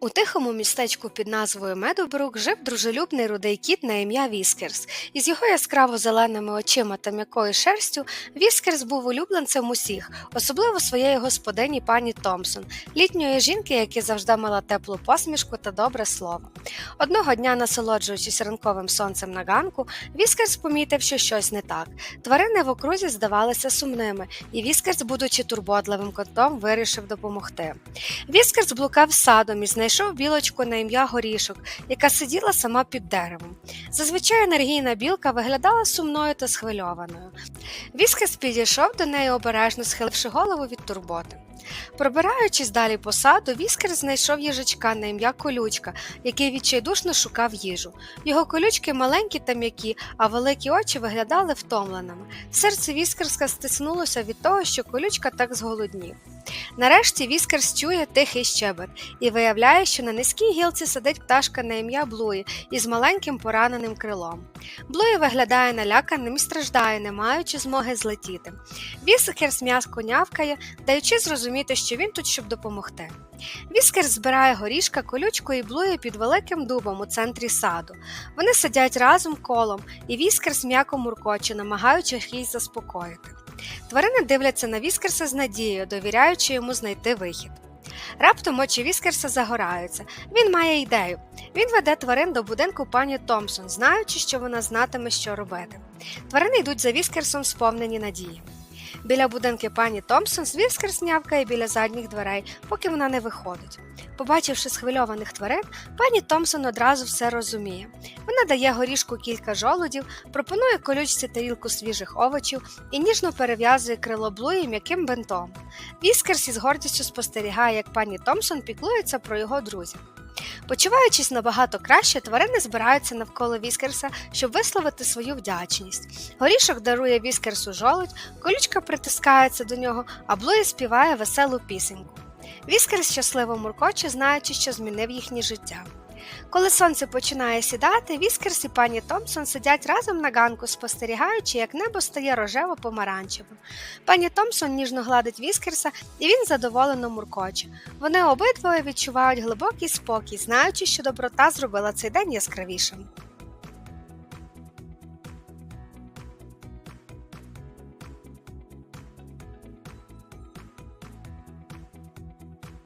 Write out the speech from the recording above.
У тихому містечку під назвою Медобрук жив дружелюбний рудий кіт на ім'я Віскерс. Із його яскраво зеленими очима та м'якою шерстю Віскерс був улюбленцем усіх, особливо своєї господині пані Томпсон, літньої жінки, яка завжди мала теплу посмішку та добре слово. Одного дня, насолоджуючись ранковим сонцем на ганку, Віскерс помітив, що щось не так. Тварини в окрузі здавалися сумними, і Віскерс, будучи турботливим котом, вирішив допомогти. Віскерс блукав садом і знайшов білочку на ім'я Горішок, яка сиділа сама під деревом. Зазвичай енергійна білка виглядала сумною та схвильованою. Віскерс підійшов до неї обережно схиливши голову від турботи. Пробираючись далі по саду, Віскер знайшов їжачка на ім'я Колючка, який відчайдушно шукав їжу. Його колючки маленькі та м'які, а великі очі виглядали втомленими. Серце Віскерска стиснулося від того, що колючка так зголоднів. Нарешті Віскерс чує тихий щебет і виявляє, що на низькій гілці сидить пташка на ім'я Блуї із маленьким пораненим крилом. Блуї виглядає наляканим і страждає, не маючи змоги злетіти. Віскерс м'яско нявкає, даючи зрозуміти, що він тут, щоб допомогти. Віскерс збирає горішка, колючку і Блуї під великим дубом у центрі саду. Вони сидять разом колом, і Віскерс м'яко муркоче, намагаючись їх заспокоїти. Тварини дивляться на Віскерса з надією, довіряючи йому знайти вихід. Раптом очі Віскерса загораються. Він має ідею. Він веде тварин до будинку пані Томпсон, знаючи, що вона знатиме, що робити. Тварини йдуть за Віскерсом, сповнені надії. Біля будинки пані Томпсон Віскерс нявкає біля задніх дверей, поки вона не виходить. Побачивши схвильованих тварин, пані Томпсон одразу все розуміє. Вона дає горішку кілька жолудів, пропонує колючці тарілку свіжих овочів і ніжно перев'язує крило Блуї м'яким бинтом. Віскерс із гордістю спостерігає, як пані Томпсон піклується про його друзів. Почуваючись набагато краще, тварини збираються навколо Віскерса, щоб висловити свою вдячність. Горішок дарує Віскерсу жолудь, колючка притискається до нього, а Блуї співає веселу пісеньку. Віскерс щасливо муркоче, знаючи, що змінив їхнє життя. Коли сонце починає сідати, Віскерс і пані Томпсон сидять разом на ганку, спостерігаючи, як небо стає рожево помаранчевим. Пані Томпсон ніжно гладить Віскерса, і він задоволено муркоче. Вони обидвоє відчувають глибокий спокій, знаючи, що доброта зробила цей день яскравішим.